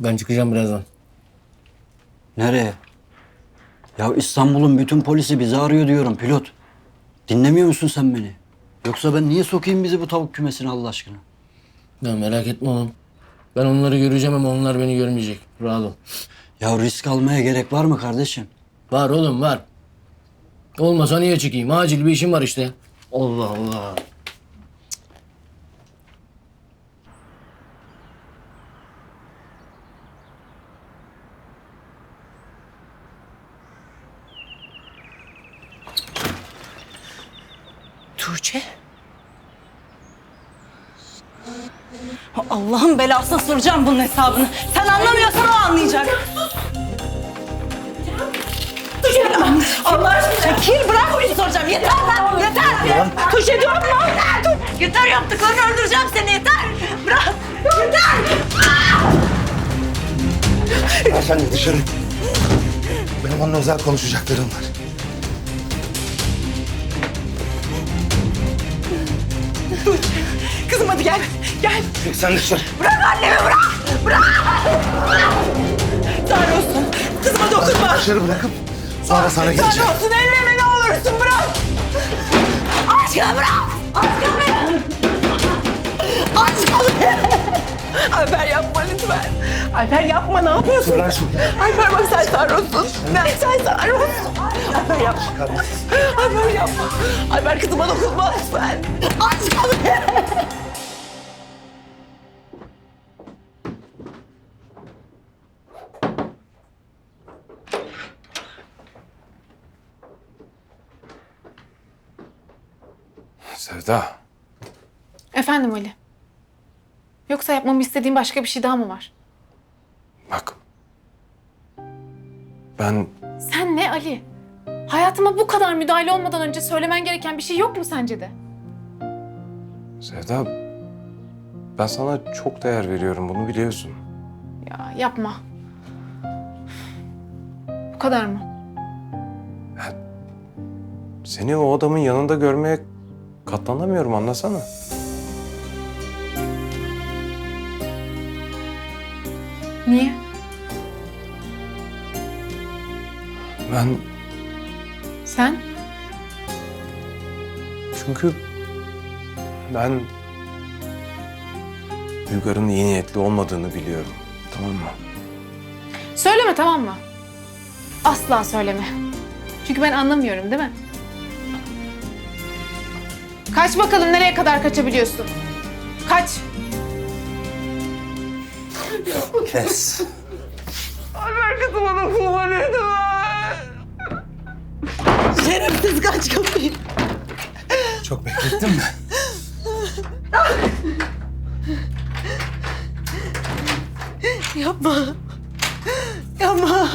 Ben çıkacağım birazdan. Nereye? Ya İstanbul'un bütün polisi bizi arıyor diyorum pilot. Dinlemiyor musun sen beni? Yoksa ben niye sokayım bizi bu tavuk kümesine Allah aşkına? Ya merak etme oğlum. Ben onları göreceğim ama onlar beni görmeyecek. Rahat ol. Ya risk almaya gerek var mı kardeşim? Var oğlum var. Olmasa niye çıkayım? Acil bir işim var işte. Allah Allah. Tuğçe. Allah'ın belasına soracağım bunun hesabını. Sen anlamıyorsan o anlayacak. Tuğçe Allah aşkına. Çekil bırak onu soracağım. Yeter lan yeter. Tuğçe dur mu? Dur. Yeter yaptıklarını öldüreceğim seni yeter. Bırak. Yeter. Sen de dışarı. Benim onunla özel konuşacaklarım var. Gel. Gel. Sen dışarı. Bırak annemi bırak. Bırak. Tanrı olsun. Kızıma dokunma. Dışarı bırakıp sonra sana geleceğim. Tanrı olsun elleme ne olursun bırak. Aşkım bırak. Aşkım beni. Aşkım beni. Alper yapma lütfen. Alper yapma ne yapıyorsun? Bırak şunu. Alper bak sen sarhoşsun. Sen sarhoşsun. Alper yapma. Alper yapma. Alper kızıma dokunma lütfen. Aşkım beni. Sevda, Efendim Ali. Yoksa yapmamı istediğin başka bir şey daha mı var? bak. Ben Sen ne Ali? Hayatıma bu kadar müdahale olmadan önce söylemen gereken bir şey yok mu sence de? Sevda, ben sana çok değer veriyorum bunu biliyorsun. Ya yapma. Bu kadar mı? Seni o adamın yanında görmeye katlanamıyorum anlasana. Niye? Ben Sen? çünkü ben Uygar'ın iyi niyetli olmadığını biliyorum. Tamam mı? Söyleme tamam mı? Asla söyleme. Çünkü ben anlamıyorum değil mi? Kaç bakalım nereye kadar kaçabiliyorsun? Kaç. Kes. Alper kızıma dokunma lütfen. Şerefsiz kaç kapıyı. Çok beklettin mi? Yapma. Yapma.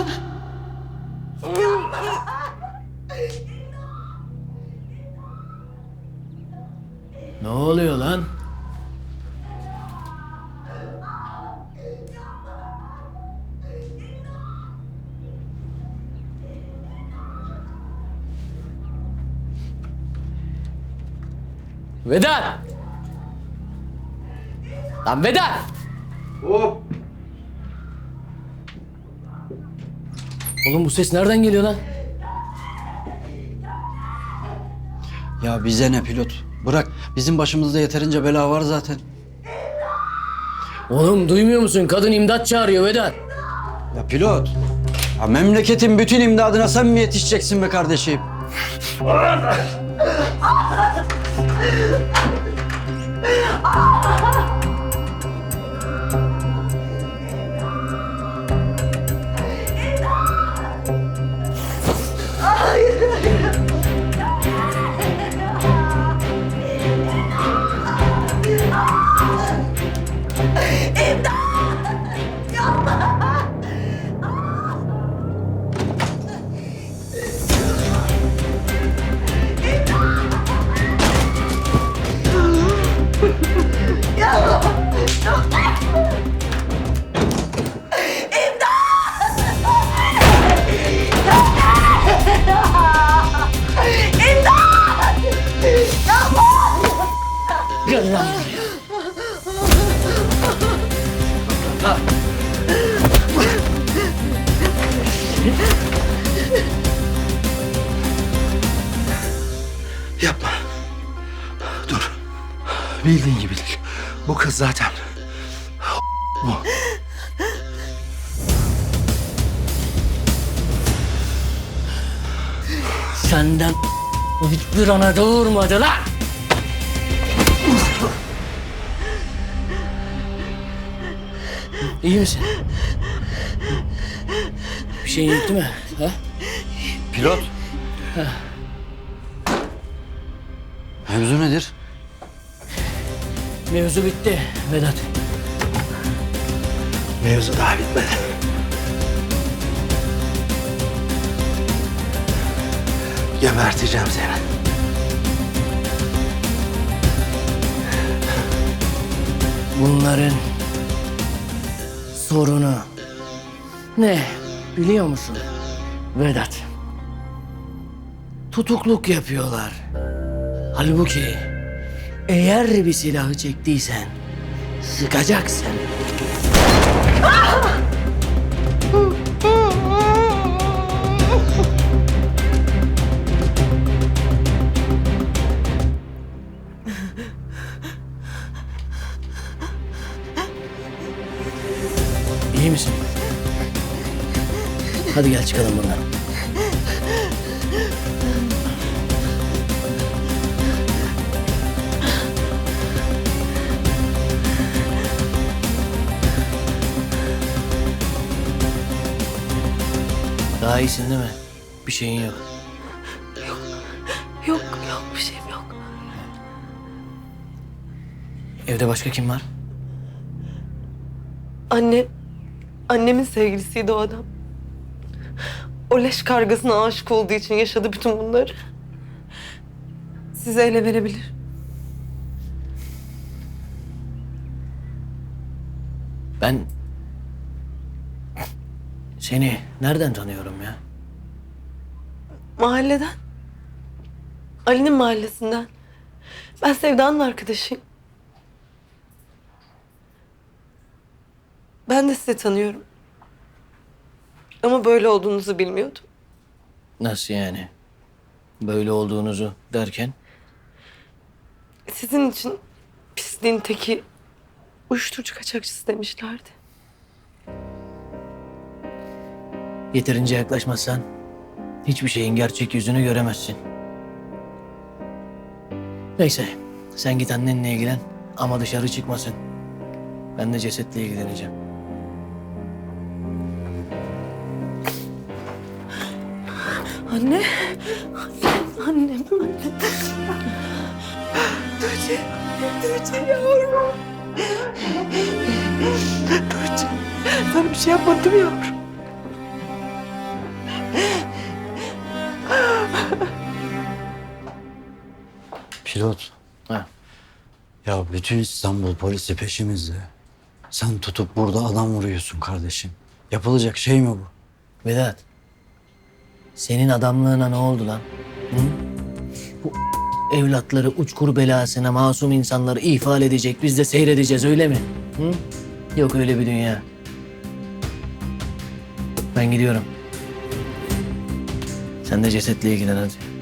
Ne oluyor lan? Vedat! Lan Vedat! Hop. Oğlum bu ses nereden geliyor lan? Ya bize ne pilot? Bırak bizim başımızda yeterince bela var zaten. Oğlum duymuyor musun? Kadın imdat çağırıyor Vedat. Ya pilot. Ya memleketin bütün imdadına sen mi yetişeceksin be kardeşim? Yapma. Dur. Bildiğin gibi. Bu kız zaten... Bu. Senden hiçbir ana doğurmadı lan. İyi misin? Bir şeyin yok değil mi? Ha? Pilot. Ha. Mevzu nedir? Mevzu bitti Vedat. Mevzu daha bitmedi. Geberteceğim seni. Bunların sorunu ne biliyor musun Vedat? Tutukluk yapıyorlar. Halbuki eğer bir silahı çektiysen sıkacaksın. İyi misin? Hadi gel çıkalım buradan. Daha iyisin değil mi? Bir şeyin yok. Yok yok bir şeyim yok. Evde başka kim var? Anne, annemin sevgilisiydi o adam. O leş kargasına aşık olduğu için yaşadı bütün bunları. Size ele verebilir. Ben seni nereden tanıyorum ya? Mahalleden. Ali'nin mahallesinden. Ben Sevda'nın arkadaşıyım. Ben de sizi tanıyorum. Ama böyle olduğunuzu bilmiyordum. Nasıl yani? Böyle olduğunuzu derken? Sizin için pisliğin teki uyuşturucu kaçakçısı demişlerdi. Yeterince yaklaşmazsan hiçbir şeyin gerçek yüzünü göremezsin. Neyse sen git annenle ilgilen ama dışarı çıkmasın. Ben de cesetle ilgileneceğim. Anne. Annem, annem. Tuğçe, Tuğçe yavrum. Tuğçe, sana bir şey yapmadım yavrum. Pilot. Ha. Ya bütün İstanbul polisi peşimizde. Sen tutup burada adam vuruyorsun kardeşim. Yapılacak şey mi bu? Vedat senin adamlığına ne oldu lan? Hı? Bu evlatları uçkur belasına masum insanları ifade edecek biz de seyredeceğiz öyle mi? Hı? Yok öyle bir dünya. Ben gidiyorum. Sen de cesetle ilgilen hadi.